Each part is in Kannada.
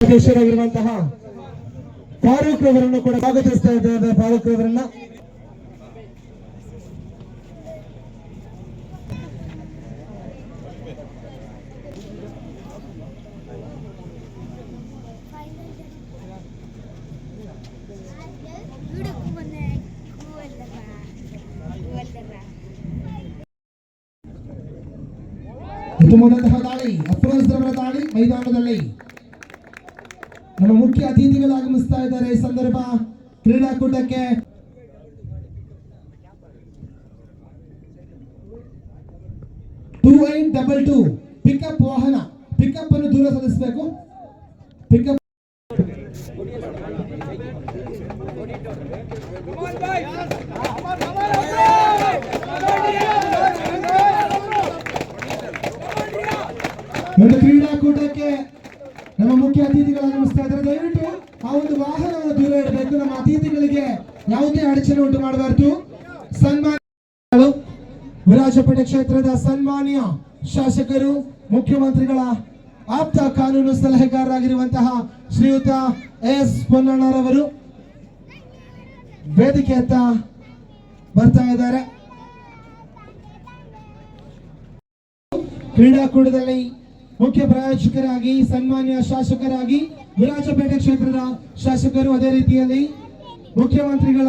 ಅಧ್ಯಕ್ಷರಾಗಿರುವಂತಹ ಫಾರೂಕ್ ಅವರನ್ನು ಕೂಡ ಸ್ವಾಗತಿಸ್ತಾ ಇದ್ದೇವೆ. ಫಾರೂಕ್ ಅವರನ್ನ. ಉತ್ತಮವಾದಂತಹ ದಾಳಿ ರವರ ದಾಳಿ ಮೈದಾನದಲ್ಲಿ. ನಮ್ಮ ಮುಖ್ಯ ಅತಿಥಿಗಳು ಆಗಮಿಸ್ತಾ ಇದ್ದಾರೆ ಈ ಸಂದರ್ಭ ಕ್ರೀಡಾಕೂಟಕ್ಕೆ two eight double two pickup ವಾಹನ ಪಿಕಪ್ ಅನ್ನು ದೂರ ಸಲ್ಲಿಸಬೇಕು ಪಿಕಪ್ ಒಂದು ಕ್ರೀಡಾಕೂಟಕ್ಕೆ ನಮ್ಮ ಮುಖ್ಯ ಅತಿಥಿಗಳು ಆಗಮಿಸ್ತಾ ಇದ್ದಾರೆ ದಯವಿಟ್ಟು ಆ ಒಂದು ವಾಹನವನ್ನು ದೂರ ಇಡಬೇಕು. ನಮ್ಮ ಅತಿಥಿಗಳಿಗೆ ಯಾವುದೇ ಅಡಚಣೆ ಉಂಟು ಮಾಡಬಾರದು. ಸನ್ಮಾನ ವಿರಾಜಪೇಟೆ ಕ್ಷೇತ್ರದ ಸನ್ಮಾನ್ಯ ಶಾಸಕರು, ಮುಖ್ಯಮಂತ್ರಿಗಳ ಆಪ್ತ ಕಾನೂನು ಸಲಹೆಗಾರರಾಗಿರುವಂತಹ ಶ್ರೀಯುತ ಎಸ್ ಪೊನ್ನಣ್ಣರವರು ವೇದಿಕೆಯತ್ತ ಬರ್ತಾ ಇದ್ದಾರೆ. ಕ್ರೀಡಾಕೂಟದಲ್ಲಿ ಮುಖ್ಯ ಪ್ರಾಯೋಜಕರಾಗಿ ಸನ್ಮಾನ್ಯ ಶಾಸಕರಾಗಿ ವಿರಾಜಪೇಟೆ ಕ್ಷೇತ್ರದ ಶಾಸಕರು ಅದೇ ರೀತಿಯಲ್ಲಿ ಮುಖ್ಯಮಂತ್ರಿಗಳ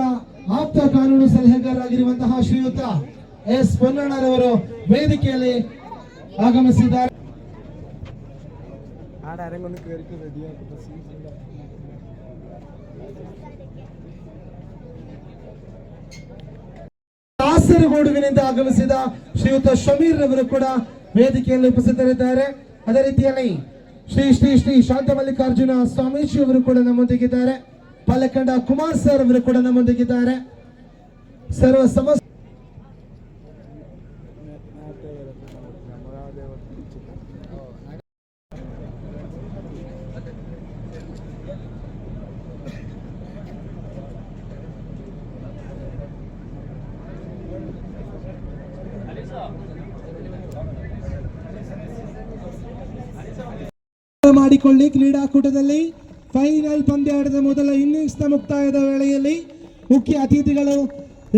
ಆಪ್ತ ಕಾನೂನು ಸಲಹೆಗಾರರಾಗಿರುವಂತಹ ಶ್ರೀಯುತ ಎಸ್ ಪೊನ್ನಣ್ಣರವರು ವೇದಿಕೆಯಲ್ಲಿ ಆಗಮಿಸಿದ್ದಾರೆ. ಕಾಸರಗೋಡುವಿನಿಂದ ಆಗಮಿಸಿದ ಶ್ರೀಯುತ ಶಮೀರ್ ರವರು ಕೂಡ ವೇದಿಕೆಯಲ್ಲಿ ಉಪಸ್ಥಿತರಿದ್ದಾರೆ. ಅದೇ ರೀತಿಯಲ್ಲಿ ಶ್ರೀ ಶ್ರೀ ಶ್ರೀ ಶಾಂತ ಮಲ್ಲಿಕಾರ್ಜುನ ಸ್ವಾಮೀಜಿ ಅವರು ಕೂಡ ನಮ್ಮೊಂದಿಗಿದ್ದಾರೆ. ಪಾಲಕಂಡ ಕುಮಾರ್ ಸರ್ ಅವರು ಕೂಡ ನಮ್ಮೊಂದಿಗಿದ್ದಾರೆ. ಸರ್ವ ಸಮಸ್ತ ಮಾಡಿಕೊಳ್ಳಿ ಕ್ರೀಡಾಕೂಟದಲ್ಲಿ ಫೈನಲ್ ಪಂದ್ಯಾಟದ ಮೊದಲ ಇನ್ನಿಂಗ್ಸ್ನ ಮುಕ್ತಾಯದ ವೇಳೆಯಲ್ಲಿ ಮುಖ್ಯ ಅತಿಥಿಗಳು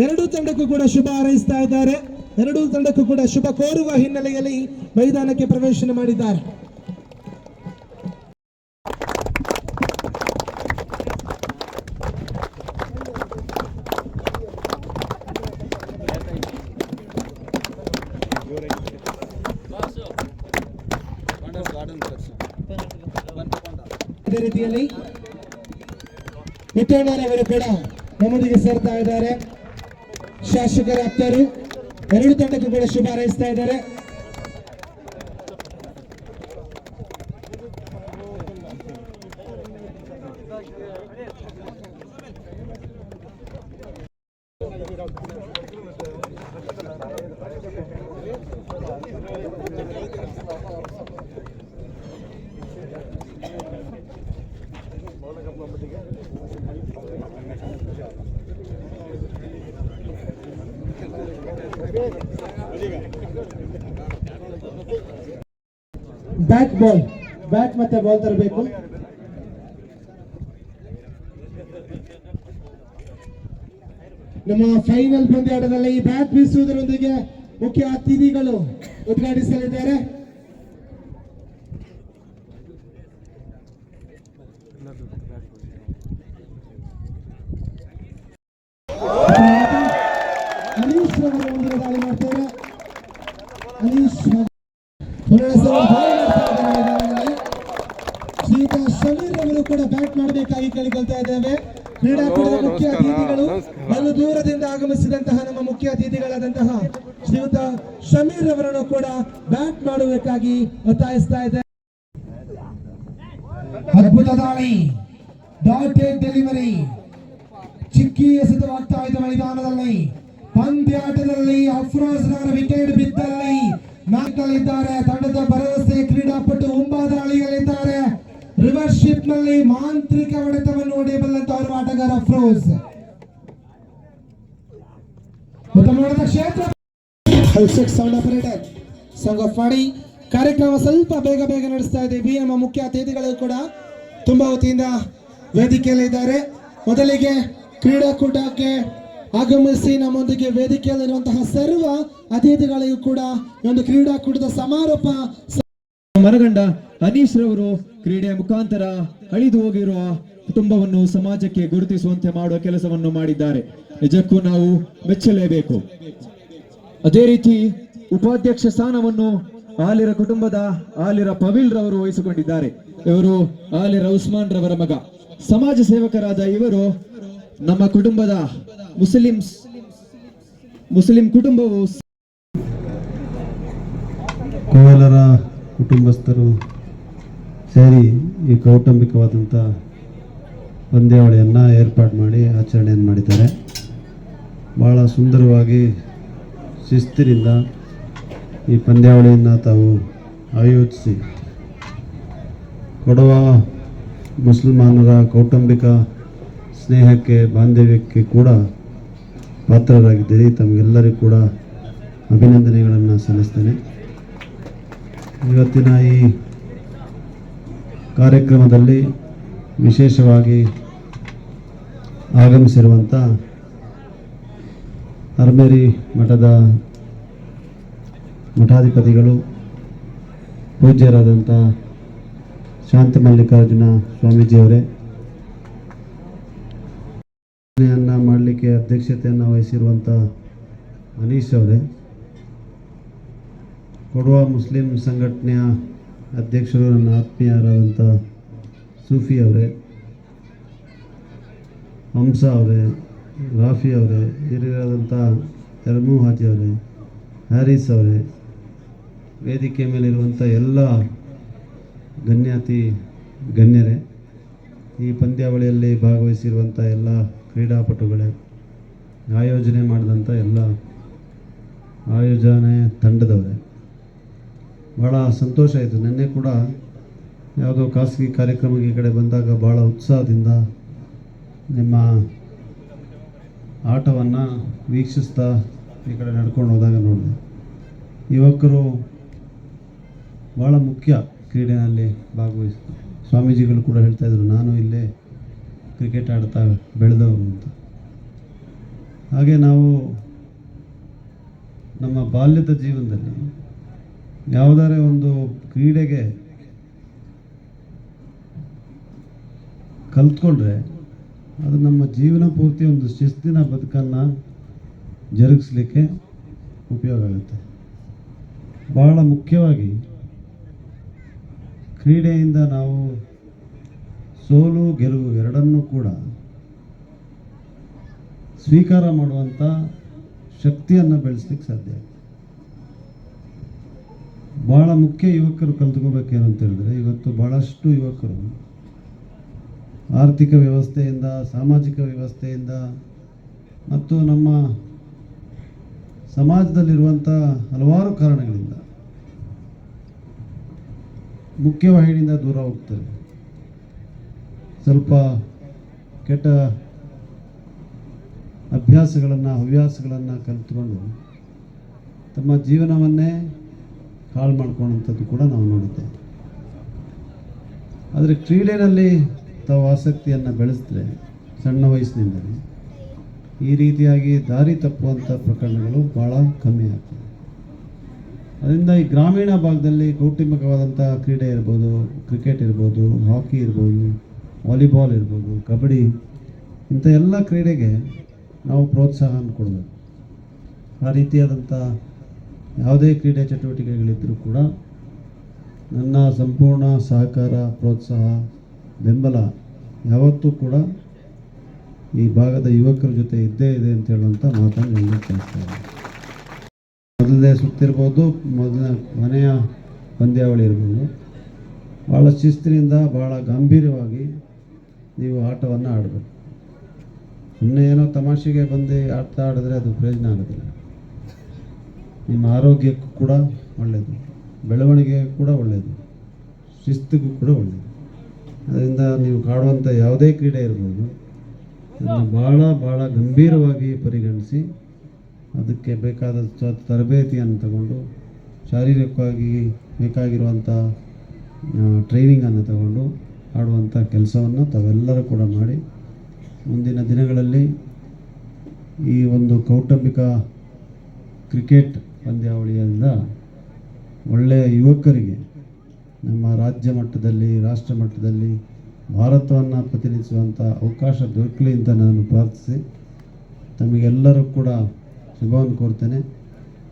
ಎರಡೂ ತಂಡಕ್ಕೂ ಕೂಡ ಶುಭ ಹಾರೈಸ್ತಾ ಇದ್ದಾರೆ. ಎರಡೂ ತಂಡಕ್ಕೂ ಕೂಡ ಶುಭ ಕೋರುವ ಹಿನ್ನೆಲೆಯಲ್ಲಿ ಮೈದಾನಕ್ಕೆ ಪ್ರವೇಶನ ಮಾಡಿದ್ದಾರೆ ಅದೇ ರೀತಿಯಲ್ಲಿ ಮುತ್ತಣ್ಣರವರು ಕೂಡ ನಮ್ಮೊಂದಿಗೆ ಸೇರ್ತಾ ಇದ್ದಾರೆ. ಶಾಸಕರ ಆಪ್ತರು ಎರಡು ತಂಡಕ್ಕೂ ಕೂಡ ಶುಭ ಹಾರೈಸ್ತಾ ಇದ್ದಾರೆ. ಬ್ಯಾಟ್ ಬಾಲ್ ಬ್ಯಾಟ್ ಮತ್ತೆ ಬಾಲ್ ತರಬೇಕು. ನಮ್ಮ ಫೈನಲ್ ಪಂದ್ಯಾಟದಲ್ಲಿ ಬ್ಯಾಟ್ ಬೀಸುವುದರೊಂದಿಗೆ ಮುಖ್ಯ ಅತಿಥಿಗಳು ಉದ್ಘಾಟಿಸಲಿದ್ದಾರೆ ಅನೀಶ್ ರವರು ಒಂದು ದಾಳಿ ಮಾಡ್ತಾರೆ ಅನೀಶ್ ಪುನರಸರು ದಾಳಿ ಮಾಡ್ತಾ ಇದ್ದಾರೆ ಮೈದಾನದಲ್ಲಿ. ಶ್ರೀಯುತ ಸಮೀರ್ ಅವರು ಕೂಡ ಬ್ಯಾಟ್ ಮಾಡಬೇಕಾಗಿ ಕೇಳಿಕೊಳ್ತಾ ಇದ್ದೇವೆ ಕ್ರೀಡಾಕೂಟದ ಮುಖ್ಯ ಅತಿಥಿಗಳು ಬಲು ದೂರದಿಂದ ಆಗಮಿಸಿದಂತಹ ನಮ್ಮ ಮುಖ್ಯ ಅತಿಥಿಗಳಾದಂತಹ ಶ್ರೀಯುತ ಶಮೀರ್ ಅವರನ್ನು ಕೂಡ ಬ್ಯಾಟ್ ಮಾಡಬೇಕಾಗಿ ಒತ್ತಾಯಿಸ್ತಾ ಇದೆ ಅದ್ಭುತ ದಾಳಿ. ಡೆಲಿವರಿ. ಚಿಕ್ಕಿ ಎಸೆತವಾಗ್ತಾ ಇದೆ ಮೈದಾನದಲ್ಲಿ. ಪಂದ್ಯಾಟದಲ್ಲಿ ರವರ ವಿಕೆಟ್ ಬಿದ್ದಲ್ಲಿ ನಾಲ್ಕಲ್ಲಿದ್ದಾರೆ ತಂಡದ ಭರವಸೆ, ಕ್ರೀಡಾಪಟು ಉಂಬಾದಾಳಿಯಲ್ಲಿದ್ದಾರೆ ರಿವರ್ಶಿಪ್ನಲ್ಲಿ ಮಾಂತ್ರಿಕ ಹೊಡೆತವನ್ನು ಹೊಡೆಯಬಲ್ಲಂತಹ ಆಟಗಾರ ಅಫ್ರೋಜ್. ಉತ್ತಮವಾದ ಕ್ಷೇತ್ರ. ಸೌಂಡ್ ಆಪರೇಟರ್ ಸಂಘ ಕಾರ್ಯಕ್ರಮ ಸ್ವಲ್ಪ ಬೇಗ ಬೇಗ ನಡೆಸ್ತಾ ಇದ್ದೀವಿ ನಮ್ಮ ಮುಖ್ಯ ಅತಿಥಿಗಳು ಕೂಡ ತುಂಬಾ ಹೊತ್ತಿಯಿಂದ ವೇದಿಕೆಯಲ್ಲಿ ಇದ್ದಾರೆ. ಮೊದಲಿಗೆ ಕ್ರೀಡಾಕೂಟಕ್ಕೆ ಆಗಮಿಸಿ ನಮ್ಮೊಂದಿಗೆ ವೇದಿಕೆಯಲ್ಲಿರುವಂತಹ ಸರ್ವ ಅತಿಥಿಗಳಿಗೂ ಕೂಡ ಒಂದು ಕ್ರೀಡಾಕೂಟದ ಸಮಾರೋಪ ಮನಗಂಡ ಅನೀಶ್ ರವರು ಕ್ರೀಡೆಯ ಮುಖಾಂತರ ಅಳಿದು ಹೋಗಿರುವ ಕುಟುಂಬವನ್ನು ಸಮಾಜಕ್ಕೆ ಗುರುತಿಸುವಂತೆ ಮಾಡುವ ಕೆಲಸವನ್ನು ಮಾಡಿದ್ದಾರೆ. ನಿಜಕ್ಕೂ ನಾವು ಮೆಚ್ಚಲೇಬೇಕು. ಅದೇ ರೀತಿ ಉಪಾಧ್ಯಕ್ಷ ಸ್ಥಾನವನ್ನು ಆಲಿರ ಕುಟುಂಬದ ಆಲಿರ ಪವಿಲ್ ರವರು ವಹಿಸಿಕೊಂಡಿದ್ದಾರೆ. ಇವರು ಆಲಿರ ಉಸ್ಮಾನ್ ರವರ ಮಗ. ಸಮಾಜ ಸೇವಕರಾದ ಇವರು ನಮ್ಮ ಕುಟುಂಬದ ಮುಸ್ಲಿಂ ಮುಸ್ಲಿಂ ಕುಟುಂಬವು ಕೋಲರ ಕುಟುಂಬಸ್ಥರು ಸೇರಿ ಈ ಕೌಟುಂಬಿಕವಾದಂಥ ಪಂದ್ಯಾವಳಿಯನ್ನು ಏರ್ಪಾಡು ಮಾಡಿ ಆಚರಣೆಯನ್ನು ಮಾಡಿದ್ದಾರೆ. ಭಾಳ ಸುಂದರವಾಗಿ ಶಿಸ್ತಿನಿಂದ ಈ ಪಂದ್ಯಾವಳಿಯನ್ನು ತಾವು ಆಯೋಜಿಸಿ ಕೊಡವ ಮುಸಲ್ಮಾನರ ಕೌಟುಂಬಿಕ ಸ್ನೇಹಕ್ಕೆ, ಬಾಂಧವ್ಯಕ್ಕೆ ಕೂಡ ಪಾತ್ರರಾಗಿದ್ದೀರಿ. ತಮಗೆಲ್ಲರಿಗೂ ಕೂಡ ಅಭಿನಂದನೆಗಳನ್ನು ಸಲ್ಲಿಸ್ತೇನೆ. ಇವತ್ತಿನ ಈ ಕಾರ್ಯಕ್ರಮದಲ್ಲಿ ವಿಶೇಷವಾಗಿ ಆಗಮಿಸಿರುವಂಥ ಅರ್ಮೇರಿ ಮಠದ ಮಠಾಧಿಪತಿಗಳು ಪೂಜ್ಯರಾದಂಥ ಶಾಂತ ಮಲ್ಲಿಕಾರ್ಜುನ ಸ್ವಾಮೀಜಿಯವರೇ ಮಾಡಲಿಕ್ಕೆ ಅಧ್ಯಕ್ಷತೆಯನ್ನು ವಹಿಸಿರುವಂಥ ಮನೀಶ್ ಅವರೇ, ಕೊಡುವ ಮುಸ್ಲಿಂ ಸಂಘಟನೆಯ ಅಧ್ಯಕ್ಷರು, ನನ್ನ ಆತ್ಮೀಯರಾದಂಥ ಸೂಫಿ ಅವರೇ ಹಂಸ ಅವರೇ, ರಾಫಿ ಅವರೇ, ಹಿರಿಯರಾದಂಥ ಯರ್ಮೂ ಹಾಜಿ ಅವರೇ ಹ್ಯಾರಿಸ್ ಅವರೇ, ವೇದಿಕೆ ಮೇಲಿರುವಂಥ ಎಲ್ಲ ಗಣ್ಯಾತಿ ಗಣ್ಯರೇ, ಈ ಪಂದ್ಯಾವಳಿಯಲ್ಲಿ ಭಾಗವಹಿಸಿರುವಂಥ ಎಲ್ಲ ಕ್ರೀಡಾಪಟುಗಳೇ, ಆಯೋಜನೆ ಮಾಡಿದಂಥ ಎಲ್ಲ ಆಯೋಜನೆ ತಂಡದವರೇ. ಭಾಳ ಸಂತೋಷ ಆಯಿತು. ನಿನ್ನೆ ಕೂಡ ಯಾವುದೋ ಖಾಸಗಿ ಕಾರ್ಯಕ್ರಮಕ್ಕೆ ಈ ಕಡೆ ಬಂದಾಗ ಭಾಳ ಉತ್ಸಾಹದಿಂದ ನಿಮ್ಮ ಆಟವನ್ನು ವೀಕ್ಷಿಸ್ತಾ ಈ ಕಡೆ ನಡ್ಕೊಂಡು ಹೋದಾಗ ನೋಡಿದೆ. ಯುವಕರು ಭಾಳ ಮುಖ್ಯ ಕ್ರೀಡೆಯಲ್ಲಿ ಭಾಗವಹಿಸಿ ಸ್ವಾಮೀಜಿಗಳು ಕೂಡ ಹೇಳ್ತಾಯಿದ್ರು ನಾನು ಇಲ್ಲೇ ಕ್ರಿಕೆಟ್ ಆಡ್ತಾ ಬೆಳೆದವರು ಅಂತ. ಹಾಗೆ ನಾವು ನಮ್ಮ ಬಾಲ್ಯದ ಜೀವನದಲ್ಲಿ ಯಾವುದಾದ್ರೆ ಒಂದು ಕ್ರೀಡೆಗೆ ಕಲ್ತ್ಕೊಂಡ್ರೆ ಅದು ನಮ್ಮ ಜೀವನ ಪೂರ್ತಿ ಒಂದು ಶಿಸ್ತಿನ ಬದುಕನ್ನು ಜರುಗಿಸ್ಲಿಕ್ಕೆ ಉಪಯೋಗ ಆಗುತ್ತೆ. ಬಹಳ ಮುಖ್ಯವಾಗಿ ಕ್ರೀಡೆಯಿಂದ ನಾವು ಸೋಲು, ಗೆಲುವು ಎರಡನ್ನೂ ಕೂಡ ಸ್ವೀಕಾರ ಮಾಡುವಂಥ ಶಕ್ತಿಯನ್ನು ಬೆಳೆಸ್ಲಿಕ್ಕೆ ಸಾಧ್ಯ ಭಾಳ ಮುಖ್ಯ ಯುವಕರು ಕಲ್ತ್ಕೋಬೇಕೇನು ಅಂತ ಹೇಳಿದ್ರೆ, ಇವತ್ತು ಭಾಳಷ್ಟು ಯುವಕರು ಆರ್ಥಿಕ ವ್ಯವಸ್ಥೆಯಿಂದ, ಸಾಮಾಜಿಕ ವ್ಯವಸ್ಥೆಯಿಂದ ಮತ್ತು ನಮ್ಮ ಸಮಾಜದಲ್ಲಿರುವಂಥ ಹಲವಾರು ಕಾರಣಗಳಿಂದ ಮುಖ್ಯವಾಹಿನಿಯಿಂದ ದೂರ ಹೋಗ್ತಾರೆ ಸ್ವಲ್ಪ ಕೆಟ್ಟ ಅಭ್ಯಾಸಗಳನ್ನು, ಹವ್ಯಾಸಗಳನ್ನು ಕಲಿತ್ಕೊಂಡು ತಮ್ಮ ಜೀವನವನ್ನೇ ಹಾಳು ಮಾಡ್ಕೊಳ್ಳೋಂಥದ್ದು ಕೂಡ ನಾವು ನೋಡಿದ್ದೇವೆ. ಆದರೆ ಕ್ರೀಡೆಯಲ್ಲಿ ತಾವು ಆಸಕ್ತಿಯನ್ನು ಬೆಳೆಸಿದ್ರೆ, ಸಣ್ಣ ವಯಸ್ಸಿನಿಂದಲೇ ಈ ರೀತಿಯಾಗಿ ದಾರಿ ತಪ್ಪುವಂಥ ಪ್ರಕರಣಗಳು ಭಾಳ ಕಮ್ಮಿ ಆಗ್ತವೆ ಅದರಿಂದ ಈ ಗ್ರಾಮೀಣ ಭಾಗದಲ್ಲಿ ಕೌಟುಂಬಿಕವಾದಂಥ ಕ್ರೀಡೆ ಇರ್ಬೋದು, ಕ್ರಿಕೆಟ್ ಇರ್ಬೋದು, ಹಾಕಿ ಇರ್ಬೋದು, ವಾಲಿಬಾಲ್ ಇರ್ಬೋದು, ಕಬಡ್ಡಿ, ಇಂಥ ಎಲ್ಲ ಕ್ರೀಡೆಗೆ ನಾವು ಪ್ರೋತ್ಸಾಹವನ್ನು ಕೊಡಬೇಕು. ಆ ರೀತಿಯಾದಂಥ ಯಾವುದೇ ಕ್ರೀಡೆ ಚಟುವಟಿಕೆಗಳಿದ್ದರೂ ಕೂಡ ನನ್ನ ಸಂಪೂರ್ಣ ಸಹಕಾರ, ಪ್ರೋತ್ಸಾಹ ಬೆಂಬಲ ಯಾವತ್ತೂ ಕೂಡ ಈ ಭಾಗದ ಯುವಕರ ಜೊತೆ ಇದ್ದೇ ಇದೆ ಅಂತ ಹೇಳುವಂಥ ಮಾತನ್ನು ಹೇಳಲಿಕ್ಕೆ ಕೇಳಿಸ್ತಾರೆ ಮೊದಲನೇ ಸುತ್ತಿರ್ಬೋದು, ಮೊದಲನೇ ಮನೆಯ ಪಂದ್ಯಾವಳಿ ಇರ್ಬೋದು. ಭಾಳ ಶಿಸ್ತಿನಿಂದ ಭಾಳ ಗಂಭೀರವಾಗಿ ನೀವು ಆಟವನ್ನು ಆಡಬೇಕು. ಸುಮ್ಮನೆ ಏನೋ ತಮಾಷೆಗೆ ಬಂದು ಆಡ್ತಾ ಆಡಿದ್ರೆ ಅದು ಪ್ರಯೋಜನ ಆಗೋದಿಲ್ಲ. ನಿಮ್ಮ ಆರೋಗ್ಯಕ್ಕೂ ಕೂಡ ಒಳ್ಳೆಯದು ಬೆಳವಣಿಗೆಗೂ ಕೂಡ ಒಳ್ಳೆಯದು ಶಿಸ್ತಿಗೂ ಕೂಡ ಒಳ್ಳೆಯದು ಅದರಿಂದ ನೀವು ಕಾಡುವಂಥ ಯಾವುದೇ ಕ್ರೀಡೆ ಇರ್ಬೋದು, ಅದನ್ನು ಭಾಳ ಭಾಳ ಗಂಭೀರವಾಗಿ ಪರಿಗಣಿಸಿ ಅದಕ್ಕೆ ಬೇಕಾದ ತರಬೇತಿಯನ್ನು ತಗೊಂಡು ಶಾರೀರಿಕವಾಗಿ ಬೇಕಾಗಿರುವಂಥ ಟ್ರೈನಿಂಗನ್ನು ತಗೊಂಡು ಆಡುವಂಥ ಕೆಲಸವನ್ನು ತಾವೆಲ್ಲರೂ ಕೂಡ ಮಾಡಿ ಮುಂದಿನ ದಿನಗಳಲ್ಲಿ ಈ ಒಂದು ಕೌಟುಂಬಿಕ ಕ್ರಿಕೆಟ್ ಪಂದ್ಯಾವಳಿಯಿಂದ ಒಳ್ಳೆಯ ಯುವಕರಿಗೆ ನಮ್ಮ ರಾಜ್ಯ ಮಟ್ಟದಲ್ಲಿ, ರಾಷ್ಟ್ರ ಮಟ್ಟದಲ್ಲಿ ಭಾರತವನ್ನು ಪ್ರತಿನಿಧಿಸುವಂಥ ಅವಕಾಶ ದೊರಕಲಿ ಅಂತ ನಾನು ಪ್ರಾರ್ಥಿಸಿ. ತಮಗೆಲ್ಲರೂ ಕೂಡ ಶುಭವನ್ನು ಕೋರ್ತೇನೆ.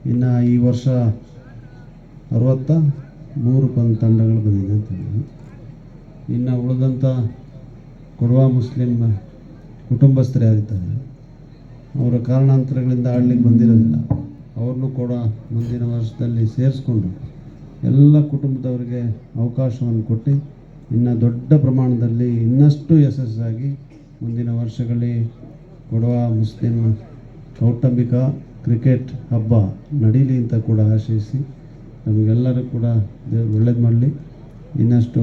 ಇನ್ನು ಈ ವರ್ಷ ಅರವತ್ತ ಮೂರು ಪಂದ್ ತಂಡಗಳು ಬಂದಿದೆ ಅಂತ. ಇನ್ನು ಉಳಿದಂಥ ಕೊಡವ ಮುಸ್ಲಿಂ ಕುಟುಂಬಸ್ಥರೇ ಆಗಿದ್ದಾರೆ. ಅವರ ಕಾರಣಾಂತರಗಳಿಂದ ಆಡ್ಲಿಕ್ಕೆ ಬಂದಿರೋದಿಲ್ಲ. ಅವ್ರನ್ನೂ ಕೂಡ ಮುಂದಿನ ವರ್ಷದಲ್ಲಿ ಸೇರಿಸ್ಕೊಂಡು ಎಲ್ಲ ಕುಟುಂಬದವರಿಗೆ ಅವಕಾಶವನ್ನು ಕೊಟ್ಟು ಇನ್ನು ದೊಡ್ಡ ಪ್ರಮಾಣದಲ್ಲಿ ಇನ್ನಷ್ಟು ಯಶಸ್ಸಾಗಿ ಮುಂದಿನ ವರ್ಷಗಳಲ್ಲಿ ಕೊಡುವ ಮುಸ್ಲಿಂ ಕೌಟುಂಬಿಕ ಕ್ರಿಕೆಟ್ ಹಬ್ಬ ನಡೀಲಿ ಅಂತ ಕೂಡ ಆಶಯಿಸಿ ನಮಗೆಲ್ಲರೂ ಕೂಡ ದೇವ್ರು ಒಳ್ಳೇದು ಮಾಡಲಿ. ಇನ್ನಷ್ಟು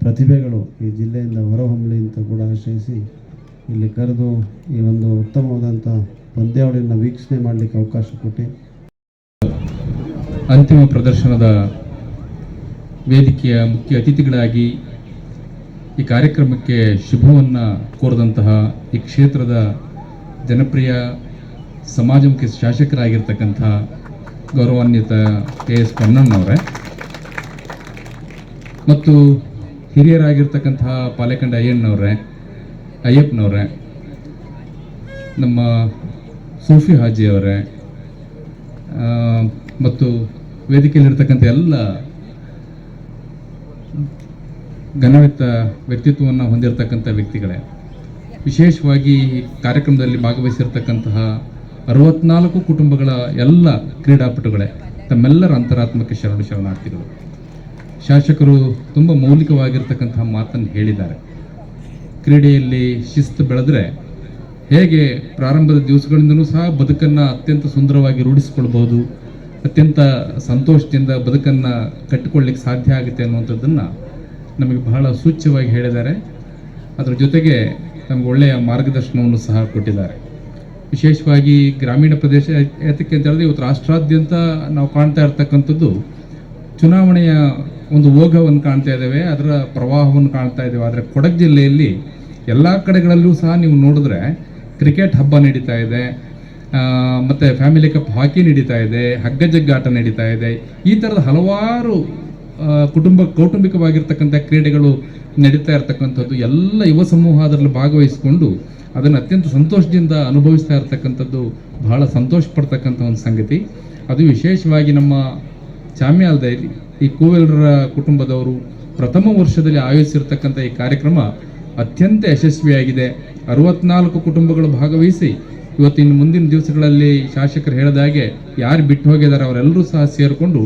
ಪ್ರತಿಭೆಗಳು ಈ ಜಿಲ್ಲೆಯಿಂದ ಹೊರಹೊಮ್ಮಲಿ ಅಂತ ಕೂಡ ಆಶಯಿಸಿ ಇಲ್ಲಿ ಕರೆದು ಈ ಒಂದು ಉತ್ತಮವಾದಂಥ ಪಂದ್ಯಾವಳಿಯನ್ನು ವೀಕ್ಷಣೆ ಮಾಡಲಿಕ್ಕೆ ಅವಕಾಶ ಕೊಟ್ಟು ಅಂತಿಮ ಪ್ರದರ್ಶನದ ವೇದಿಕೆಯ ಮುಖ್ಯ ಅತಿಥಿಗಳಾಗಿ ಈ ಕಾರ್ಯಕ್ರಮಕ್ಕೆ ಶುಭವನ್ನು ಕೋರಿದಂತಹ ಈ ಕ್ಷೇತ್ರದ ಜನಪ್ರಿಯ ಸಮಾಜಮುಖಿ ಶಾಸಕರಾಗಿರ್ತಕ್ಕಂಥ ಗೌರವಾನ್ವಿತ ಕೆ ಎಸ್ ಪೊನ್ನಣ್ಣವರೇ ಮತ್ತು ಹಿರಿಯರಾಗಿರ್ತಕ್ಕಂತಹ ಪಾಲೆಕಂಡ ಅಯ್ಯಣ್ಣವರೇ ಅಯ್ಯಪ್ಪನವರೇ, ನಮ್ಮ ಸೂಫಿ ಹಾಜಿಯವರೇ ಮತ್ತು ವೇದಿಕೆಯಲ್ಲಿರ್ತಕ್ಕಂಥ ಎಲ್ಲ ಘನವಿತ್ತ ವ್ಯಕ್ತಿತ್ವವನ್ನು ಹೊಂದಿರತಕ್ಕಂಥ ವ್ಯಕ್ತಿಗಳೇ. ವಿಶೇಷವಾಗಿ ಈ ಕಾರ್ಯಕ್ರಮದಲ್ಲಿ ಭಾಗವಹಿಸಿರ್ತಕ್ಕಂತಹ ಅರವತ್ನಾಲ್ಕು ಕುಟುಂಬಗಳ ಎಲ್ಲ ಕ್ರೀಡಾಪಟುಗಳೇ, ತಮ್ಮೆಲ್ಲರ ಅಂತರಾತ್ಮಕ್ಕೆ ಶರಣ ಶರಣಾರ್ಥಿಗಳು. ಶಾಸಕರು ತುಂಬ ಮೌಲಿಕವಾಗಿರ್ತಕ್ಕಂತಹ ಮಾತನ್ನು ಹೇಳಿದ್ದಾರೆ. ಕ್ರೀಡೆಯಲ್ಲಿ ಶಿಸ್ತು ಬೆಳೆದ್ರೆ ಹೇಗೆ ಪ್ರಾರಂಭದ ದಿವಸಗಳಿಂದಲೂ ಸಹ ಬದುಕನ್ನು ಅತ್ಯಂತ ಸುಂದರವಾಗಿ ರೂಢಿಸಿಕೊಳ್ಬೋದು ಅತ್ಯಂತ ಸಂತೋಷದಿಂದ ಬದುಕನ್ನು ಕಟ್ಟಿಕೊಳ್ಳಿಕ್ಕೆ ಸಾಧ್ಯ ಆಗುತ್ತೆ ಅನ್ನುವಂಥದ್ದನ್ನು ನಮಗೆ ಬಹಳ ಸೂಚ್ಯವಾಗಿ ಹೇಳಿದ್ದಾರೆ. ಅದರ ಜೊತೆಗೆ ನಮಗೆ ಒಳ್ಳೆಯ ಮಾರ್ಗದರ್ಶನವನ್ನು ಸಹ ಕೊಟ್ಟಿದ್ದಾರೆ. ವಿಶೇಷವಾಗಿ ಗ್ರಾಮೀಣ ಪ್ರದೇಶ ಯಾತಕ್ಕೆ ಅಂತ ಹೇಳಿದ್ರೆ ಇವತ್ತು ರಾಷ್ಟ್ರಾದ್ಯಂತ ನಾವು ಕಾಣ್ತಾ ಇರ್ತಕ್ಕಂಥದ್ದು ಚುನಾವಣೆಯ ಒಂದು ಓಘವನ್ನು ಕಾಣ್ತಾ ಇದ್ದೇವೆ, ಅದರ ಪ್ರವಾಹವನ್ನು ಕಾಣ್ತಾ ಇದ್ದೇವೆ. ಆದರೆ ಕೊಡಗು ಜಿಲ್ಲೆಯಲ್ಲಿ ಎಲ್ಲ ಕಡೆಗಳಲ್ಲೂ ಸಹ ನೀವು ನೋಡಿದ್ರೆ ಕ್ರಿಕೆಟ್ ಹಬ್ಬ ನಡೀತಾ ಇದೆ ಮತ್ತೆ ಫ್ಯಾಮಿಲಿ ಕಪ್ ಹಾಕಿ ನಡೀತಾ ಇದೆ, ಹಗ್ಗ ಜಗ್ಗಾಟ ನಡೀತಾ ಇದೆ. ಈ ಥರದ ಹಲವಾರು ಕುಟುಂಬ ಕೌಟುಂಬಿಕವಾಗಿರ್ತಕ್ಕಂಥ ಕ್ರೀಡೆಗಳು ನಡೀತಾ ಇರತಕ್ಕಂಥದ್ದು, ಎಲ್ಲ ಯುವ ಸಮೂಹ ಅದರಲ್ಲಿ ಭಾಗವಹಿಸಿಕೊಂಡು ಅದನ್ನು ಅತ್ಯಂತ ಸಂತೋಷದಿಂದ ಅನುಭವಿಸ್ತಾ ಇರತಕ್ಕಂಥದ್ದು ಬಹಳ ಸಂತೋಷ ಪಡ್ತಕ್ಕಂಥ ಒಂದು ಸಂಗತಿ. ಅದು ವಿಶೇಷವಾಗಿ ನಮ್ಮ ಚಾಮ್ಯಾಲದಲ್ಲಿ ಈ ಕೋವೆಲ್ರ ಕುಟುಂಬದವರು ಪ್ರಥಮ ವರ್ಷದಲ್ಲಿ ಆಯೋಜಿಸಿರ್ತಕ್ಕಂಥ ಈ ಕಾರ್ಯಕ್ರಮ ಅತ್ಯಂತ ಯಶಸ್ವಿಯಾಗಿದೆ. ಅರವತ್ನಾಲ್ಕು ಕುಟುಂಬಗಳು ಭಾಗವಹಿಸಿ ಇವತ್ತಿನ ಮುಂದಿನ ದಿವಸಗಳಲ್ಲಿ ಶಾಸಕರು ಹೇಳಿದ ಹಾಗೆ ಯಾರು ಬಿಟ್ಟು ಹೋಗಿದ್ದಾರೆ ಅವರೆಲ್ಲರೂ ಸಹ ಸೇರಿಕೊಂಡು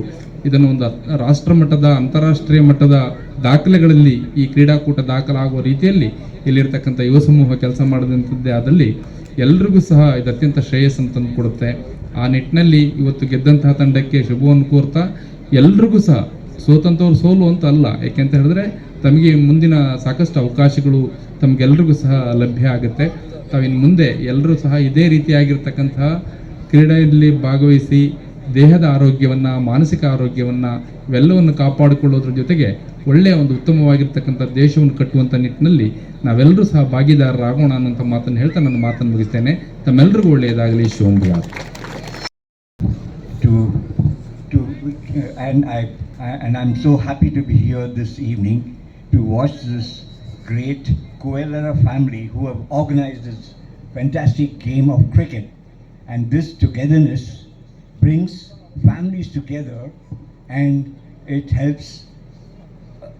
ಇದನ್ನು ಒಂದು ರಾಷ್ಟ್ರ ಮಟ್ಟದ, ಅಂತಾರಾಷ್ಟ್ರೀಯ ಮಟ್ಟದ ದಾಖಲೆಗಳಲ್ಲಿ ಈ ಕ್ರೀಡಾಕೂಟ ದಾಖಲಾಗುವ ರೀತಿಯಲ್ಲಿ ಇಲ್ಲಿರ್ತಕ್ಕಂಥ ಯುವ ಸಮೂಹ ಕೆಲಸ ಮಾಡಿದಂಥದ್ದೇ ಆದಲ್ಲಿ ಎಲ್ರಿಗೂ ಸಹ ಇದು ಅತ್ಯಂತ ಶ್ರೇಯಸ್ಸನ್ನು ತಂದು ಕೊಡುತ್ತೆ. ಆ ನಿಟ್ಟಿನಲ್ಲಿ ಇವತ್ತು ಗೆದ್ದಂತಹ ತಂಡಕ್ಕೆ ಶುಭವನ್ನು ಕೋರ್ತಾ ಎಲ್ರಿಗೂ ಸಹ ಸೋತಂಥವ್ರು ಸೋಲು ಅಂತ ಅಲ್ಲ ಯಾಕೆಂತ ಹೇಳಿದ್ರೆ ತಮಗೆ ಮುಂದಿನ ಸಾಕಷ್ಟು ಅವಕಾಶಗಳು ತಮಗೆಲ್ರಿಗೂ ಸಹ ಲಭ್ಯ ಆಗುತ್ತೆ. ತಾವಿನ್ನು ಮುಂದೆ ಎಲ್ಲರೂ ಸಹ ಇದೇ ರೀತಿಯಾಗಿರ್ತಕ್ಕಂತಹ ಕ್ರೀಡೆಯಲ್ಲಿ ಭಾಗವಹಿಸಿ ದೇಹದ ಆರೋಗ್ಯವನ್ನು, ಮಾನಸಿಕ ಆರೋಗ್ಯವನ್ನು, ಇವೆಲ್ಲವನ್ನು ಕಾಪಾಡಿಕೊಳ್ಳೋದ್ರ ಜೊತೆಗೆ ಒಳ್ಳೆಯ ಒಂದು ಉತ್ತಮವಾಗಿರ್ತಕ್ಕಂಥ ದೇಶವನ್ನು ಕಟ್ಟುವಂಥ ನಿಟ್ಟಿನಲ್ಲಿ ನಾವೆಲ್ಲರೂ ಸಹ ಭಾಗಿದಾರರಾಗೋಣ ಅನ್ನೋಂಥ ಮಾತನ್ನು ಹೇಳ್ತಾ ನನ್ನ ಮಾತನ್ನು ಮುಗಿಸ್ತೇನೆ. ತಮ್ಮೆಲ್ಲರಿಗೂ ಒಳ್ಳೆಯದಾಗಲಿ. Shivamogga and I, and I'm so happy to be here this evening to watch this great Coelera family who have organized this fantastic game of cricket. And this togetherness brings families together and it helps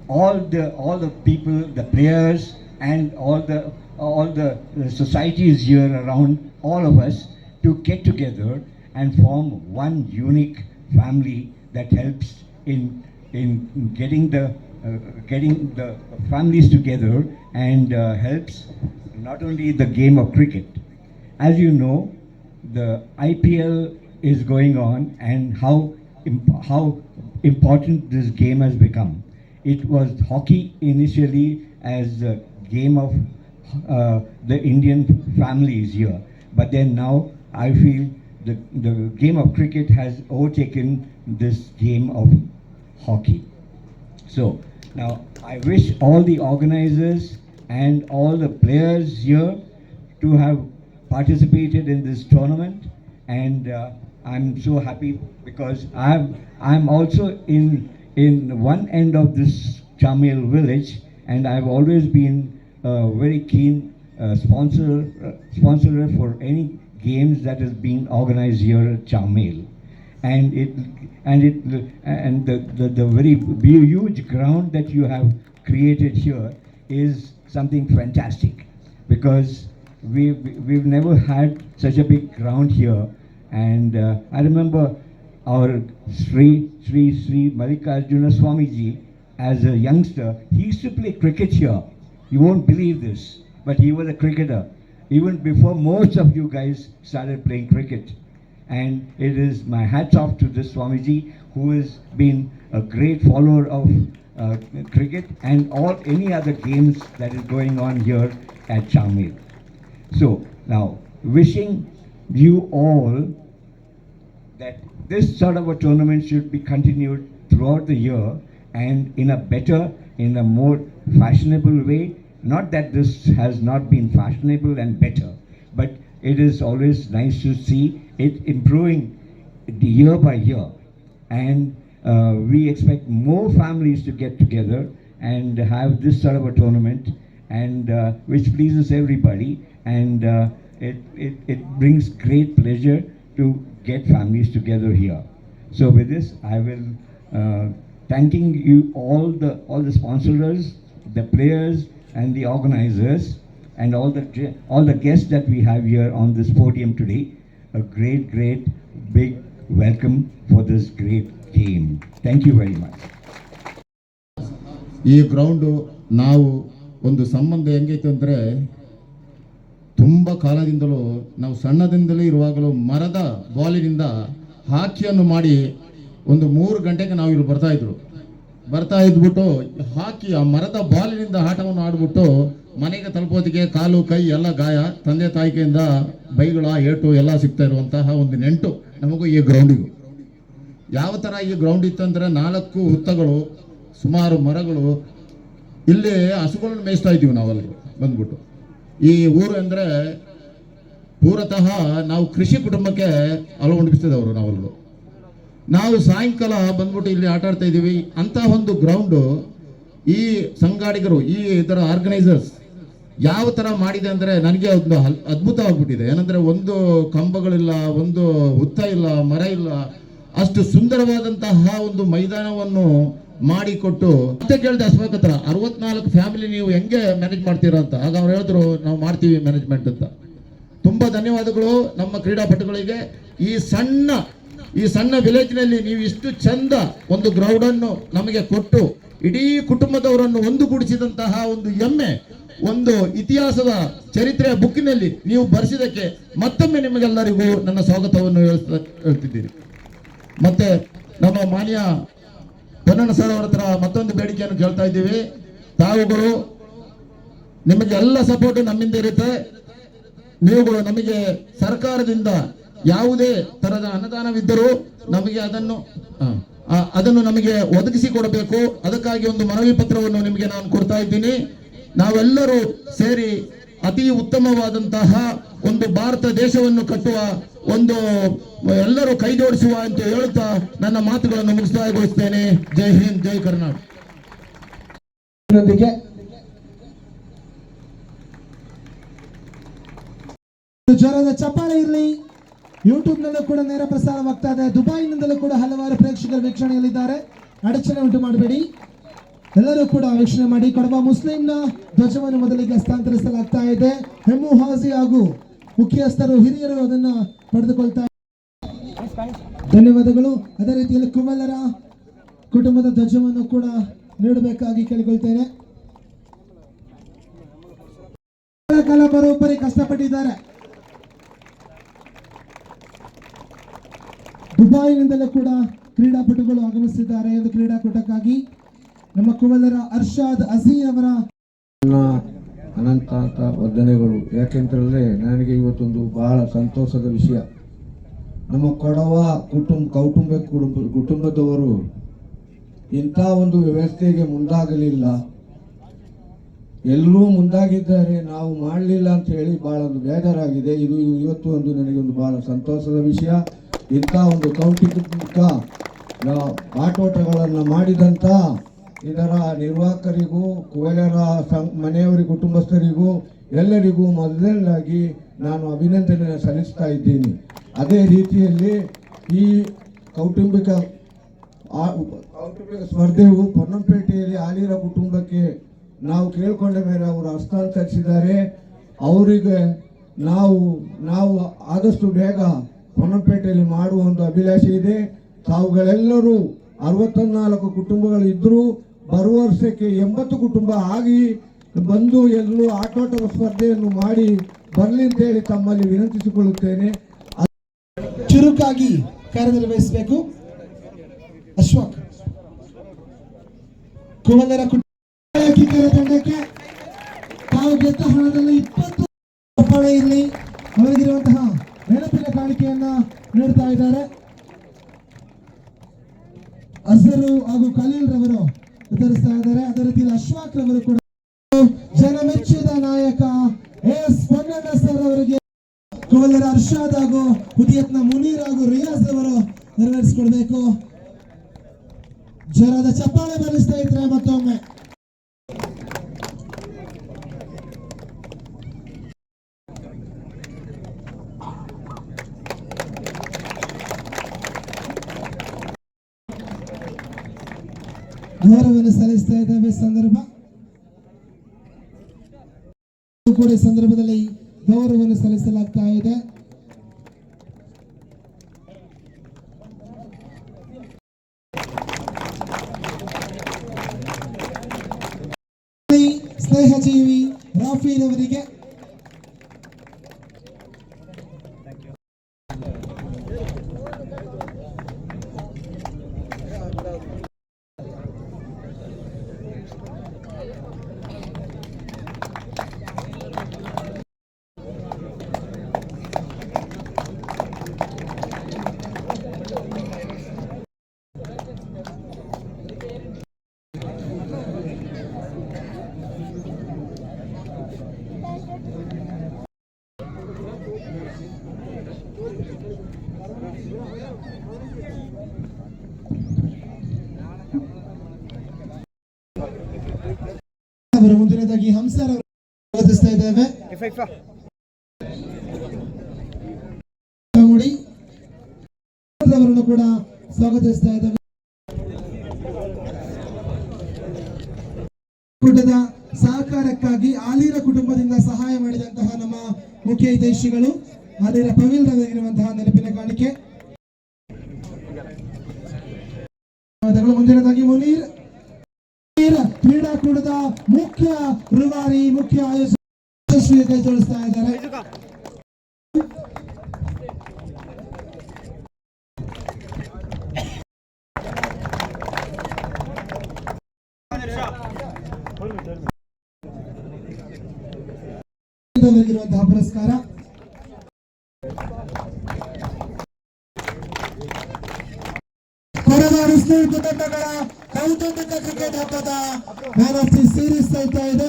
all the all the people the players and all the all the, societies here around all of us to get together and form one unique family that helps in in getting the getting the families together and uh, helps not only the game of cricket as you know the IPL is going on and how imp- how important this game has become it was hockey initially as a game of uh, the Indian families here. But then now I feel the, the game of cricket has overtaken this game of hockey. So Now, I wish all the organizers and all the players here to have participated in this tournament, and uh, I'm so happy because I'm I'm also in in one end of this Chamil village, and I've always been a very keen uh, sponsor uh, sponsor for any games that is being organized here at Chamil and it and it and the, the, the very huge ground that you have created here is something fantastic. Because we we've never had such a big ground here. And uh, I remember our Sri Sri Sri Mallikarjuna Swamiji as a youngster he used to play cricket here. You won't believe this but he was a cricketer. Even before most of you guys started playing cricket and it is my hats off to this Swamiji who has been a great follower of uh, cricket and all any other games that is going on here at Chamil. So now wishing you all that this sort of a tournament should be continued throughout the year and in a better, in a more fashionable way. Not that this has not been fashionable and better, but it is always nice to see it improving year by year. And uh, we expect more families to get together and have this sort of a tournament, and uh, which pleases everybody, and uh, it, it, it brings great pleasure to get families together here. So with this, I will uh, thanking you all the all the sponsors, the players, and the organizers, and all the all the guests that we have here on this podium today. A great, great, big welcome for this great game. Thank you very much. ಈ ಗ್ರೌಂಡು ನಾವು ಒಂದು ಸಂಬಂಧ ಹೆಂಗೈತೆ ಅಂದರೆ ತುಂಬ ಕಾಲದಿಂದಲೂ ನಾವು ಸಣ್ಣದಿಂದಲೇ ಇರುವಾಗಲೂ ಮರದ ಬಾಲಿನಿಂದ ಹಾಕಿಯನ್ನು ಮಾಡಿ ಒಂದು ಮೂರು ಗಂಟೆಗೆ ನಾವು ಇಲ್ಲಿ ಬರ್ತಾ ಇದ್ರು ಬರ್ತಾ ಇದ್ಬಿಟ್ಟು ಹಾಕಿ ಆ ಮರದ ಬಾಲಿನಿಂದ ಆಟವನ್ನು ಆಡ್ಬಿಟ್ಟು ಮನೆಗೆ ತಲುಪೋದಕ್ಕೆ ಕಾಲು, ಕೈ ಎಲ್ಲ ಗಾಯ. ತಂದೆ, ತಾಯಿಕೆಯಿಂದ ಬೈಗಳ, ಏಟು ಎಲ್ಲ ಸಿಗ್ತಾ ಇರುವಂತಹ ಒಂದು ನೆಂಟು ನಮಗೂ ಈ ಗ್ರೌಂಡಿಗೂ ಯಾವ ಥರ ಈ ಗ್ರೌಂಡ್ ಇತ್ತಂದ್ರೆ ನಾಲ್ಕು ಹುತ್ತಗಳು, ಸುಮಾರು ಮರಗಳು, ಇಲ್ಲಿ ಹಸುಗಳನ್ನು ಮೇಯಿಸ್ತಾ ಇದ್ದೀವಿ ನಾವಲ್ಲಿ, ಬಂದ್ಬಿಟ್ಟು. ಈ ಊರು ಅಂದರೆ ಪೂರತಃ ನಾವು ಕೃಷಿ ಕುಟುಂಬಕ್ಕೆ ಅಳವಡಿಸ್ತಿದ್ದವರು ನಾವೆಲ್ಲರೂ ನಾವು ಸಾಯಂಕಾಲ ಬಂದ್ಬಿಟ್ಟು ಇಲ್ಲಿ ಆಟ ಆಡ್ತಾ ಇದ್ದೀವಿ. ಅಂತ ಒಂದು ಗ್ರೌಂಡು ಈ ಸಂಗಾಡಿಗರು ಈ ಇದರ ಆರ್ಗನೈಸರ್ಸ್ ಯಾವ ಥರ ಮಾಡಿದೆ ಅಂದರೆ ನನಗೆ ಒಂದು ಅದ್ಭುತ ಆಗ್ಬಿಟ್ಟಿದೆ. ಏನಂದರೆ ಒಂದು ಕಂಬಗಳಿಲ್ಲ, ಒಂದು ಹುತ್ತ ಇಲ್ಲ, ಮರ ಇಲ್ಲ, ಅಷ್ಟು ಸುಂದರವಾದಂತಹ ಒಂದು ಮೈದಾನವನ್ನು ಮಾಡಿಕೊಟ್ಟು ಮತ್ತೆ ಕೇಳಿದೆ ಅಶ್ವಕ್ ಹತ್ರ, ಅರವತ್ನಾಲ್ಕು ಫ್ಯಾಮಿಲಿ ನೀವು ಹೆಂಗೆ ಮ್ಯಾನೇಜ್ ಮಾಡ್ತೀರಾ ಅಂತ. ಆಗ ಅವ್ರು ಹೇಳಿದ್ರು, ನಾವು ಮಾಡ್ತೀವಿ ಮ್ಯಾನೇಜ್ಮೆಂಟ್ ಅಂತ. ತುಂಬಾ ಧನ್ಯವಾದಗಳು ನಮ್ಮ ಕ್ರೀಡಾಪಟುಗಳಿಗೆ. ಈ ಸಣ್ಣ ಈ ಸಣ್ಣ ವಿಲೇಜ್ನಲ್ಲಿ ನೀವು ಇಷ್ಟು ಚಂದ ಒಂದು ಗ್ರೌಂಡ್ ಅನ್ನು ನಮಗೆ ಕೊಟ್ಟು, ಇಡೀ ಕುಟುಂಬದವರನ್ನು ಒಂದುಗೂಡಿಸಿದಂತಹ ಒಂದು ಹೆಮ್ಮೆ ಒಂದು ಇತಿಹಾಸದ ಚರಿತ್ರೆಯ ಬುಕ್ಕಿನಲ್ಲಿ ನೀವು ಬರೆಸಿದಕ್ಕೆ ಮತ್ತೊಮ್ಮೆ ನಿಮಗೆಲ್ಲರಿಗೂ ನನ್ನ ಸ್ವಾಗತವನ್ನು ಹೇಳ್ತಿದ್ದೀರಿ ಮತ್ತೆ ನಮ್ಮ ಮಾನ್ಯ ಪೊನ್ನಣ್ಣ ಸರ್ ಅವರ ಹತ್ರ ಮತ್ತೊಂದು ಬೇಡಿಕೆಯನ್ನು ಕೇಳ್ತಾ ಇದ್ದೀವಿ. ತಾವುಗಳು ನಿಮಗೆ ಎಲ್ಲ ಸಪೋರ್ಟ್ ನಮ್ಮಿಂದ ಇರುತ್ತೆ. ನೀವುಗಳು ನಮಗೆ ಸರ್ಕಾರದಿಂದ ಯಾವುದೇ ತರದ ಅನುದಾನವಿದ್ದರೂ ನಮಗೆ ಅದನ್ನು ಅದನ್ನು ನಮಗೆ ಒದಗಿಸಿ ಕೊಡಬೇಕು. ಅದಕ್ಕಾಗಿ ಒಂದು ಮನವಿ ಪತ್ರವನ್ನು ನಿಮಗೆ ನಾನು ಕೊಡ್ತಾ ಇದ್ದೀನಿ. ನಾವೆಲ್ಲರೂ ಸೇರಿ ಅತಿ ಉತ್ತಮವಾದಂತಹ ಒಂದು ಭಾರತ ದೇಶವನ್ನು ಕಟ್ಟುವ ಒಂದು, ಎಲ್ಲರೂ ಕೈ ಜೋಡಿಸುವ ಅಂತ ಹೇಳುತ್ತಾ ನನ್ನ ಮಾತುಗಳನ್ನು ಮುಗಿಸ್ತಾಗೊಳಿಸ್ತೇನೆ ಜೈ ಹಿಂದ್, ಜೈ ಕರ್ನಾಟಕ. ಜ್ವರದ ಚಪ್ಪಾಳೆ ಇರಲಿ. ಯೂಟ್ಯೂಬ್ ನಲ್ಲೂ ಕೂಡ ನೇರ ಪ್ರಸಾರವಾಗ್ತಾ ಇದೆ. ದುಬೈನಿಂದಲೂ ಕೂಡ ಹಲವಾರು ಪ್ರೇಕ್ಷಕರು ವೀಕ್ಷಣೆಯಲ್ಲಿದ್ದಾರೆ. ಅಡಚಣೆ ಉಂಟು ಮಾಡಬೇಡಿ. ಎಲ್ಲರೂ ಕೂಡ ವೀಕ್ಷಣೆ ಮಾಡಿ ಕೊಡವ ಮುಸ್ಲಿಂನ ಧ್ವಜವನ್ನು ಮೊದಲಿಗೆ ಹಸ್ತಾಂತರಿಸಲಾಗ್ತಾ ಇದೆ. ಹೆಮ್ಮು ಹಾಜಿ ಹಾಗೂ ಮುಖ್ಯಸ್ಥರು, ಹಿರಿಯರು ಅದನ್ನ ಪಡೆದುಕೊಳ್ತಾ ಧನ್ಯವಾದಗಳು. ಅದೇ ರೀತಿಯಲ್ಲಿ ಕುಮಲರ ಕುಟುಂಬದ ಧ್ವಜವನ್ನು ಕೂಡ ನೀಡಬೇಕಾಗಿ ಕೇಳಿಕೊಳ್ತೇನೆ. ಕಾಲ ಬರೋಬ್ಬರಿ ಕಷ್ಟಪಟ್ಟಿದ್ದಾರೆ. ದುಬೈನಿಂದಲೂ ಕೂಡ ಕ್ರೀಡಾಪಟುಗಳು ಆಗಮಿಸಿದ್ದಾರೆ. ಎಂದು ಕ್ರೀಡಾಕೂಟಕ್ಕಾಗಿ ನಮ್ಮ ಕುವಲರ ಅರ್ಷಾದ್ ಅಜೀ ಅವರ ಅನಂತಾಂತ ವಂದನೆಗಳು ಯಾಕೆಂತಂದ್ರೆ ನನಗೆ ಇವತ್ತೊಂದು ಬಹಳ ಸಂತೋಷದ ವಿಷಯ. ನಮ್ಮ ಕೊಡವ ಕುಟುಂಬ, ಕೌಟುಂಬ, ಕುಟುಂಬ, ಕುಟುಂಬದವರು ಇಂಥ ಒಂದು ವ್ಯವಸ್ಥೆಗೆ ಮುಂದಾಗಲಿಲ್ಲ. ಎಲ್ಲರೂ ಮುಂದಾಗಿದ್ದಾರೆ. ನಾವು ಮಾಡಲಿಲ್ಲ ಅಂತ ಹೇಳಿ ಬಹಳ ಒಂದು ಬೇಜಾರಾಗಿದೆ. ಇದು ಇವತ್ತು ಒಂದು ನನಗೆ ಒಂದು ಬಹಳ ಸಂತೋಷದ ವಿಷಯ. ಇಂಥ ಒಂದು ಕೌಟುಂಬಿಕ ಆಟೋಟಗಳನ್ನು ಮಾಡಿದಂಥ ಇದರ ನಿರ್ವಾಹಕರಿಗೂ ಕುವೆಲರ ಮನೆಯವರಿ ಕುಟುಂಬಸ್ಥರಿಗೂ ಎಲ್ಲರಿಗೂ ಮೊದಲನೇದಾಗಿ ನಾನು ಅಭಿನಂದನೆ ಸಲ್ಲಿಸ್ತಾ ಇದ್ದೀನಿ. ಅದೇ ರೀತಿಯಲ್ಲಿ ಈ ಕೌಟುಂಬಿಕ ಕೌಟುಂಬಿಕ ಸ್ಪರ್ಧೆಯು ಪೊನ್ನಂಪೇಟೆಯಲ್ಲಿ ಆಲಿರ ಕುಟುಂಬಕ್ಕೆ ನಾವು ಕೇಳಿಕೊಂಡ ಮೇಲೆ ಅವರು ಹಸ್ತಾಂತರಿಸಿದ್ದಾರೆ. ಅವರಿಗೆ ನಾವು ನಾವು ಆದಷ್ಟು ಬೇಗ ಪೊನ್ನಂಪೇಟೆಯಲ್ಲಿ ಮಾಡುವ ಒಂದು ಅಭಿಲಾಷೆ ಇದೆ. ತಾವುಗಳೆಲ್ಲರೂ ಅರವತ್ನಾಲ್ಕು ಕುಟುಂಬಗಳು ಇದ್ದರೂ ಬರುವ ವರ್ಷಕ್ಕೆ ಎಂಬತ್ತು ಕುಟುಂಬ ಆಗಿ ಬಂದು ಎಲ್ಲರೂ ಆಟೋಟದ ಸ್ಪರ್ಧೆಯನ್ನು ಮಾಡಿ ಬರಲಿ ಅಂತ ಹೇಳಿ ತಮ್ಮಲ್ಲಿ ವಿನಂತಿಸಿಕೊಳ್ಳುತ್ತೇನೆ. ಚುರುಕಾಗಿ ಕಾರ್ಯನಿರ್ವಹಿಸಬೇಕು. ಅಶೋಕ್ ಕುಮಂದರ ಕುಟುಂಬ ಕಿಕ್ಕರ ತಂಡಕ್ಕೆ ತಾವು ಗೆದ್ದ ಹಣದಲ್ಲಿ ಇಪ್ಪತ್ತು ಇಲ್ಲಿ ಅವರಿಗಿರುವಂತಹ ನೆನಪಿನ ಕಾಣಿಕೆಯನ್ನ ನೀಡ್ತಾ ಇದ್ದಾರೆ. ಹಸಿರು ಹಾಗೂ ವಿತರಿಸ್ತಾ ರೀತಿಯಲ್ಲಿ ಅಶ್ವಾಕ್ ರವರು ಕೂಡ ಜನಮೆಚ್ಚಿದ ನಾಯಕ ಎಸ್ ಪೊನ್ನಣ್ಣ ಸರ್ ಅವರಿಗೆ ಕೋಲರ ಅರ್ಷಾದ್ ಹಾಗೂ ಹುದಿಯತ್ನ ಮುನೀರ್ ಹಾಗೂ ರಿಯಾಜ್ ಅವರು ನೆರವೇರಿಸಿಕೊಡ್ಬೇಕು ಜೋರಾದ ಚಪ್ಪಾಳೆ ಬರಲಿ ಸ್ನೇಹಿತರೆ ಮತ್ತೊಮ್ಮೆ ಗೌರವವನ್ನು ಸಲ್ಲಿಸ್ತಾ ಇದ್ದೇವೆ ಸಂದರ್ಭ. ಕೂಡ ಸಂದರ್ಭದಲ್ಲಿ ಗೌರವವನ್ನು ಸಲ್ಲಿಸಲಾಗ್ತಾ ಇದೆ. ಸ್ನೇಹಜೀವಿ ರಾಫೀಲ್ ಅವರಿಗೆ. ಅವರು ಮುಂದಿನದಾಗಿ ಹಂಸರ್ ಅವರು ಸ್ವಾಗತಿಸ್ತಾ ಇದ್ದೇವೆ. ನೋಡಿ. ಅವರನ್ನು ಕೂಡ ಸ್ವಾಗತಿಸ್ತಾ ಇದ್ದೇವೆ. ಕೂಟದ ಸಹಕಾರಕ್ಕಾಗಿ ಆಲೀರ ಕುಟುಂಬದಿಂದ ಸಹಾಯ ಮಾಡಿದಂತಹ ನಮ್ಮ ಮುಖ್ಯ ಹಿತೈಷಿಗಳು ಆಲೀರ ಪವಿಲ್ ಇರುವಂತಹ ನೆನಪಿನ ಕಾಣಿಕೆ. ಮುಂದಿನದಾಗಿ ಮುನೀರ್. ಕ್ರೀಡಾಕೂಟದ ಮುಖ್ಯ ರೂವಾರಿ ಮುಖ್ಯ ಆಯೋಜಕ ಯಶಸ್ವಿ ಕೈ ಜೋಡಿಸ್ತಾ ಇದ್ದಾರೆ ಅವರಿಗಿರುವಂತಹ ಪುರಸ್ಕಾರ. ಕೊರದಾರು ಸ್ನೇಹಿತ ತಂಡಗಳ ಕೌಟುಂಬಿಕ ಕ್ರಿಕೆಟ್ ಹಬ್ಬದ ಮ್ಯಾನ್ ಆಫ್ ದಿ ಸೀರೀಸ್ ಆಯ್ತಾ ಇದೆ.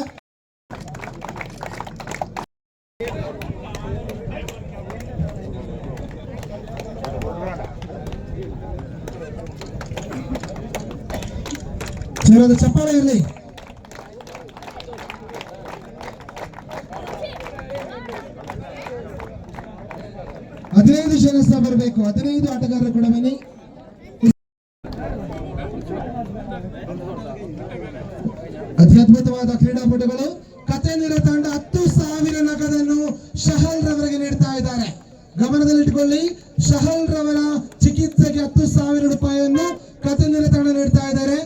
ಜೋರಾದ ಚಪ್ಪಾಳೆ ಇರಲಿ. ಹದಿನೈದು ಜನ ಬರಬೇಕು. ಹದಿನೈದು ಆಟಗಾರರು ಕೂಡ ಬನ್ನಿ ಅತಿ ಅದ್ಭುತವಾದ ಕ್ರೀಡಾಪಟುಗಳು ಕತೆ ನೀಡ ತಂಡ ಹತ್ತು ಸಾವಿರ ನಗದನ್ನು ಶಹಲ್ ರವರಿಗೆ ನೀಡ್ತಾ ಇದ್ದಾರೆ ಗಮನದಲ್ಲಿಟ್ಟುಕೊಳ್ಳಿ ಶಹಲ್ ರವರ ಚಿಕಿತ್ಸೆಗೆ ಹತ್ತು ಸಾವಿರ ರೂಪಾಯಿಯನ್ನು ಕತೆ ನೀಡ ತಂಡ ನೀಡ್ತಾ ಇದ್ದಾರೆ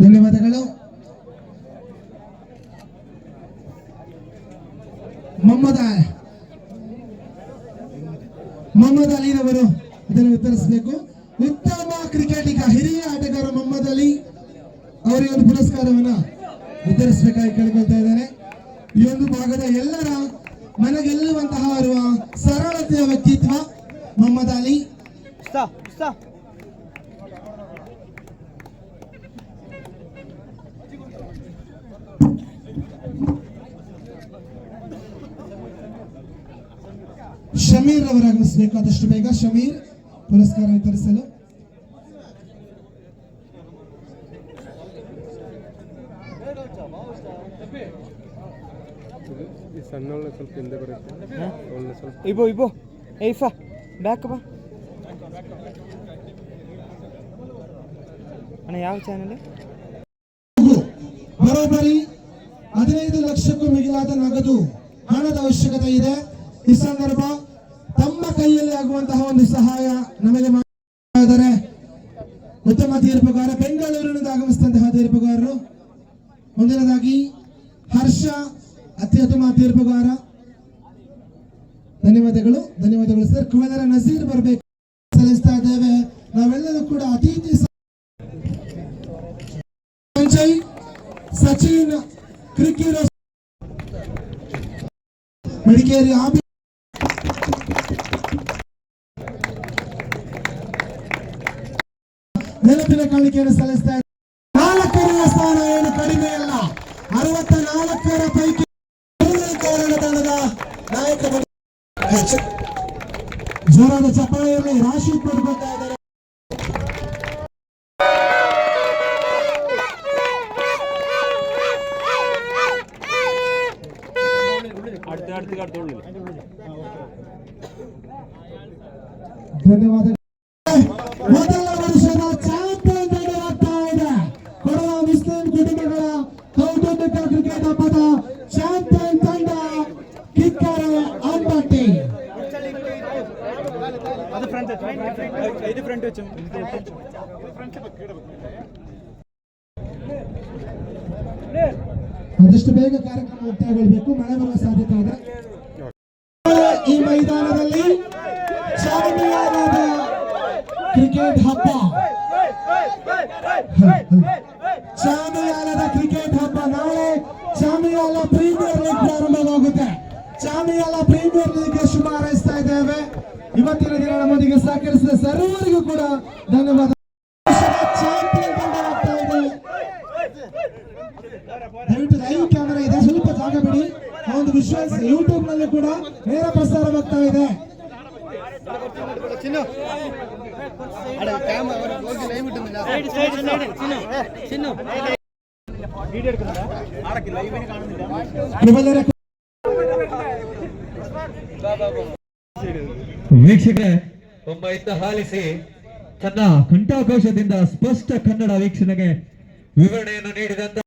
ಧನ್ಯವಾದಗಳು. ಮೊಮ್ಮದ ಮೊಹಮ್ಮದ್ ಅಲಿನವರು ಇದನ್ನು ವಿತರಿಸಬೇಕು. ಉತ್ತಮ ಕ್ರಿಕೆಟಿಗ, ಹಿರಿಯ ಆಟಗಾರ ಮೊಹಮ್ಮದ್ ಅಲಿ ಅವರಿಗೆ ಒಂದು ಪುರಸ್ಕಾರವನ್ನ ವಿತರಿಸಬೇಕಾಗಿ ಕೇಳಿಕೊಳ್ತಾ ಇದ್ದಾರೆ ಈ ಒಂದು ಭಾಗದ ಎಲ್ಲರ ಮನಗೆಲ್ಲುವಂತಹ ಇರುವ ಸರಳತೆಯ ವ್ಯಕ್ತಿತ್ವ ಮೊಹಮ್ಮದ್ ಅಲಿ ಶಮೀರ್ ಅವರು ಆಗಮಿಸಬೇಕು ಆದಷ್ಟು ಬೇಗ ಶಮೀರ್ ಪುರಸ್ಕಾರ ವಿತರಿಸಲು. ಈ ಸಣ್ಣವಳ ಸ್ವಲ್ಪ ಹಿಂದೆ ಬರುತ್ತೆ ಅವಳನ್ನ ಸ್ವಲ್ಪ. ಇಬೋ ಇಬೋ. ಏಯ್ಫಾ ಬ್ಯಾಕ್ ಬಾ. ಅಣ್ಣ ಯಾವ ಚಾನಲ್ ಬರೋಬ್ಬರಿ ಹದಿನೈದು ಲಕ್ಷಕ್ಕೂ ಮಿಗಿಲಾದ ನಗದು ಹಣದ ಅವಶ್ಯಕತೆ ಇದೆ. ಈ ಸಂದರ್ಭ ಕೈಯಲ್ಲಿ ಆಗುವಂತಹ ಒಂದು ಸಹಾಯ ನಮಗೆ ಮಾಡಿದರೆ ಉತ್ತಮ ತೀರ್ಪುಗಾರ ಬೆಂಗಳೂರಿನಿಂದ ಆಗಮಿಸಿದಂತಹ ತೀರ್ಪುಗಾರರು ಮುಂದಿನದಾಗಿ ಹರ್ಷ, ಅತ್ಯುತ್ತಮ ತೀರ್ಪುಗಾರ ಧನ್ಯವಾದಗಳು ಧನ್ಯವಾದಗಳು ಸರ್. ಕುವೆಲರ ನಜೀರ್ ಬರಬೇಕು ಸಲ್ಲಿಸ್ತಾ ಇದ್ದೇವೆ. ನಾವೆಲ್ಲರೂ ಕೂಡ ಅತಿಥಿ ಸಂಜಯ್, ಸಚಿನ್ ಕ್ರಿಕೆಟ್ ಮಡಿಕೇರಿ ಆಬಿ ನೆನಪಿನ ಕಾಣಿಕೆಯನ್ನು ಸಲ್ಲಿಸ್ತಾ ಇದ್ದಾರೆ. ನಾಲ್ಕನೆಯ ಸ್ಥಾನ ಏನು? ಕಡಿಮೆ ಅಲ್ಲ. ಅರವತ್ತ ನಾಲ್ಕರ ಪೈಕಿ ತಂಡದ ನಾಯಕ ಜೋರಾದ ಚಪ್ಪಾಳೆಯಲ್ಲಿ ರಾಶಿ ಕೊಡ್ಬೇಕಾ ಇದ್ದಾರೆ ಧನ್ಯವಾದ ಮೊದಲ ವರ್ಷದ ಚಾಂಪಿಯನ್ ತಂಡವಾಗ್ತಾ ಇದೆ ಕೊಡವ ಮುಸ್ಲಿಂ ಕುಟುಂಬಗಳ ಕೌಟುಂಬಿಕ ಕ್ರಿಕೆಟ್ ಹಬ್ಬದ ಚಾಂಪಿಯನ್ ತಂಡ ಕಿಕ್ಕರ ಅಂಬಟ್ಟಿ ಇದು ಫ್ರಂಟ್ ಆದಷ್ಟು ಬೇಗ ಕಾರ್ಯಕ್ರಮ ಮುಕ್ತಾಯಗೊಳ್ಳಬೇಕು ಮಳೆ ಬರುವ ಸಾಧ್ಯತೆ ಇದೆ ಈ ಮೈದಾನದಲ್ಲಿ ಚಾಂಪಿಯನ್ ಕ್ರಿಕೆಟ್ ಹಬ್ಬ ಚಾಮಿಯಾಲದ ಕ್ರಿಕೆಟ್ ಹಬ್ಬ ನಾಳೆ ಚಾಮಿಯಾಲ ಪ್ರೀಮಿಯರ್ ಲೀಗ್ ಪ್ರಾರಂಭವಾಗುತ್ತೆ ಚಾಮಿಯಾಲ ಪ್ರೀಮಿಯರ್ ಲೀಗ್ ಶುಭ ಹಾರೈಸ್ತಾ ಇದ್ದೇವೆ ಇವತ್ತಿನ ದಿನ ನಮ್ಮೊಂದಿಗೆ ಸಹಕರಿಸಿದ ಸರ್ವರಿಗೂ ಕೂಡ ಧನ್ಯವಾದ ಲೈವ್ ಕ್ಯಾಮೆರಾ ಇದೆ ಸ್ವಲ್ಪ ಜಾಗ ಬಿಡಿ ಒಂದು ವಿಶ್ವಾಸ ಯೂಟ್ಯೂಬ್ನಲ್ಲಿ ಕೂಡ ನೇರ ಪ್ರಸಾರವಾಗ್ತಾ ಇದೆ ವೀಕ್ಷಕರೇ ಒಬ್ಬ ಹಾಲಿಸಿ ತನ್ನ ಕಂಠಾಕೋಶದಿಂದ ಸ್ಪಷ್ಟ ಕನ್ನಡ ವೀಕ್ಷಣೆಗೆ ವಿವರಣೆಯನ್ನು ನೀಡಿದಂತ